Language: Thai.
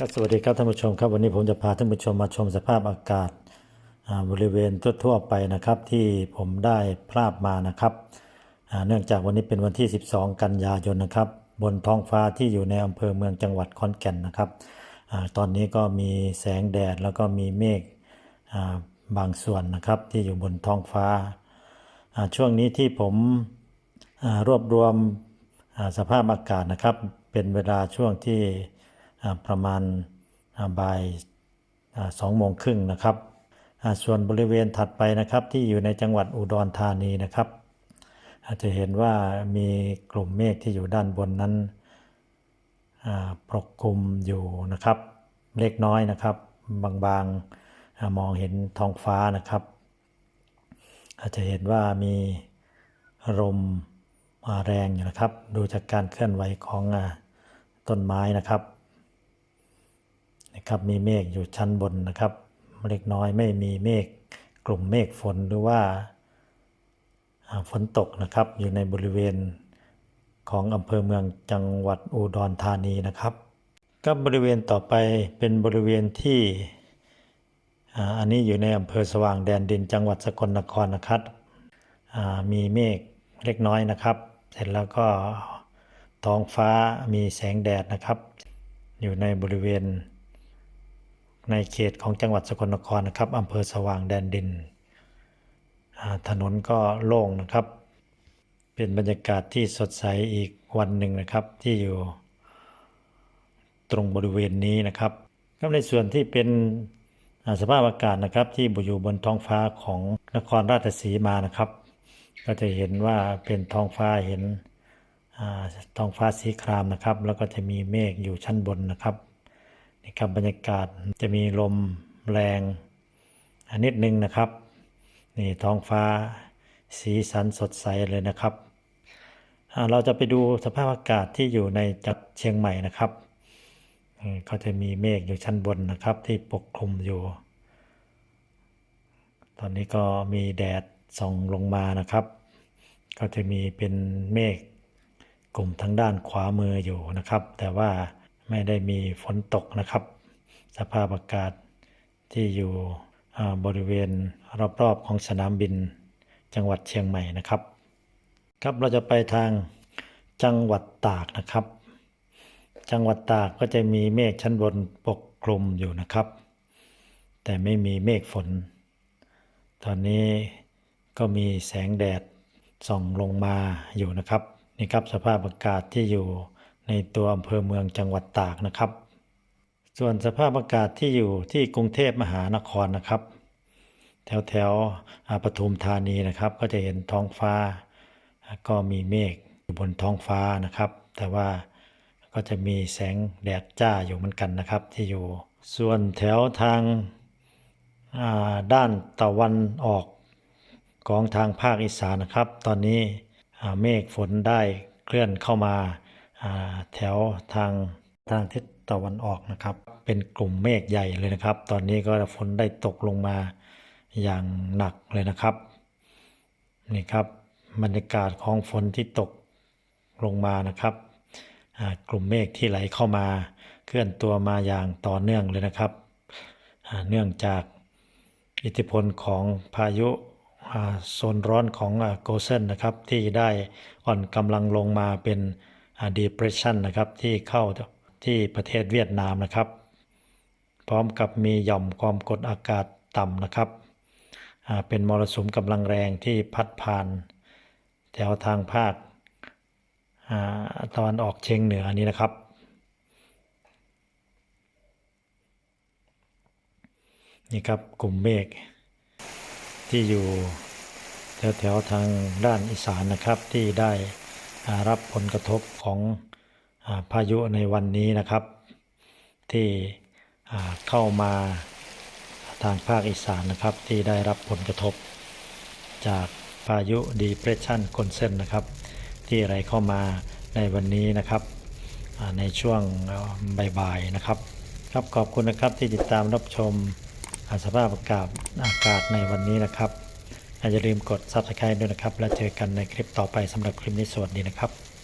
ครับสวัสดีครับท่านผู้ชมครับวันนี้ผมจะพาท่านผู้ชมมาชมสภาพอากาศบริเวณทั่วๆไปนะครับที่ผมได้ภาพมานะครับเนื่องจากวันนี้เป็นวันที่ 12 กันยายนนะครับ บนท้องฟ้าที่อยู่ในอำเภอเมืองจังหวัดขอนแก่นนะครับอตอนนี้ก็มีแสงแดดแล้วก็มีเมฆบางส่วนนะครับที่อยู่บนท้องฟ้า ช่วงนี้ที่ผมรวบรวมสภาพอากาศนะครับ เป็นเวลาช่วงที่ ประมาณบ่ายสองโมงครึ่งนะครับ ส่วนบริเวณถัดไปนะครับที่อยู่ในจังหวัดอุดรธานีนะครับอาจจะเห็นว่ามีกลุ่มเมฆที่อยู่ด้านบนนั้นปกคลุมอยู่นะครับ เล็กน้อยนะครับ บางๆมองเห็นท้องฟ้านะครับ อาจจะเห็นว่ามีลมแรงอยู่นะครับ ดูจากการเคลื่อนไหวของต้นไม้นะครับ นะครับมีเมฆอยู่ชั้นบนนะครับเล็กน้อยไม่มีเมฆกลุ่มเมฆฝนหรือว่าฝนตกนะครับอยู่ในบริเวณของอำเภอเมืองจังหวัดอุดรธานีนะครับก็บริเวณต่อไปเป็นบริเวณที่อันนี้อยู่ในอำเภอสว่างแดนดินจังหวัดสกลนครนะครับมีเมฆเล็กน้อยนะครับ เสร็จแล้วก็ท้องฟ้ามีแสงแดดนะครับ อยู่ในบริเวณ ในเขตของจังหวัดสกลนครนะครับอำเภอสว่างแดนดิน ถนนก็โล่งนะครับ เป็นบรรยากาศที่สดใสอีกวันหนึ่งนะครับที่อยู่ ตรงบริเวณนี้นะครับก็ในส่วนที่เป็นอสภาพอากาศนะครับ ที่อยู่บนท้องฟ้าของนครราชสีมานะครับ ก็จะเห็นว่าเป็นท้องฟ้าเห็นท้องฟ้าสีครามนะครับ แล้วก็จะมีเมฆอยู่ชั้นบนนะครับ นี่ครับ บรรยากาศจะมีลมแรงอ่านิดนึงนะครับ นี่ท้องฟ้าสีสันสดใสเลยนะครับ เราจะไปดูสภาพอากาศที่อยู่ในจังหวัดเชียงใหม่นะครับก็จะมีเมฆอยู่ชั้นบนนะครับ ที่ปกคลุมอยู่ ตอนนี้ก็มีแดดส่องลงมานะครับ ก็จะมีเป็นเมฆกลุ่มทางด้านขวามืออยู่นะครับ แต่ว่า ไม่ได้มีฝนตกนะครับ สภาพอากาศที่อยู่บริเวณรอบๆของสนามบินจังหวัดเชียงใหม่นะครับ ครับเราจะไปทางจังหวัดตากนะครับ จังหวัดตากก็จะมีเมฆชั้นบนปกคลุมอยู่นะครับ แต่ไม่มีเมฆฝน ตอนนี้ก็มีแสงแดดส่องลงมาอยู่นะครับนี่ครับสภาพอากาศที่อยู่ ในตัวอำเภอเมืองจังหวัดตากนะครับ ส่วนสภาพอากาศที่อยู่ที่กรุงเทพมหานครนะครับ แถวแถวอาปทุมธานีนะครับ ก็จะเห็นท้องฟ้า ก็มีเมฆอยู่บนท้องฟ้านะครับ แต่ว่าก็จะมีแสงแดดจ้าอยู่เหมือนกันนะครับ ที่อยู่ส่วนแถวทางาด้านตะวันออกของทางภาคอีสานนะครับ ตอนนี้เมฆฝนได้เคลื่อนเข้ามา แถวทางทางทิศตะวันออกนะครับ เป็นกลุ่มเมฆใหญ่เลยนะครับ ตอนนี้ก็ฝนได้ตกลงมาอย่างหนักเลยนะครับนี่ครับบรรยากาศของฝนที่ตกลงมานะครับกลุ่มเมฆที่ไหลเข้ามาเคลื่อนตัวมาอย่างต่อเนื่องเลยนะครับ เนื่องจากอิทธิพลของพายุโซนร้อนของโกเซนนะครับที่ได้อ่อนกำลังลงมาเป็น depression นะครับที่เข้าที่ประเทศเวียดนามนะครับ พร้อมกับมีหย่อมความกดอากาศต่ำนะครับอ่าเป็นมรสุมกำลังแรงที่พัดผ่าน แถวทางภาคอ่าตะวันออกเฉียงเหนือนี้นะครับ นี่ครับกลุ่มเมฆที่อยู่แถวแถวๆทางด้านอีสานนะครับที่ได้ รับผลกระทบของพายุในวันนี้นะครับ ที่เข้ามาทางภาคอีสานนะครับ ที่ได้รับผลกระทบ จากพายุ Depression คอนเซนนะครับ ที่ไหลเข้ามาในวันนี้นะครับในช่วงบ่ายๆนะครับ ครับขอบคุณนะครับที่ติดตามรับชมสภาพอากาศอากาศในวันนี้นะครับ อย่าลืมกด Subscribe ด้วยนะครับ แล้วเจอกันในคลิปต่อไปสำหรับคลิปนี้สวัสดีนะครับ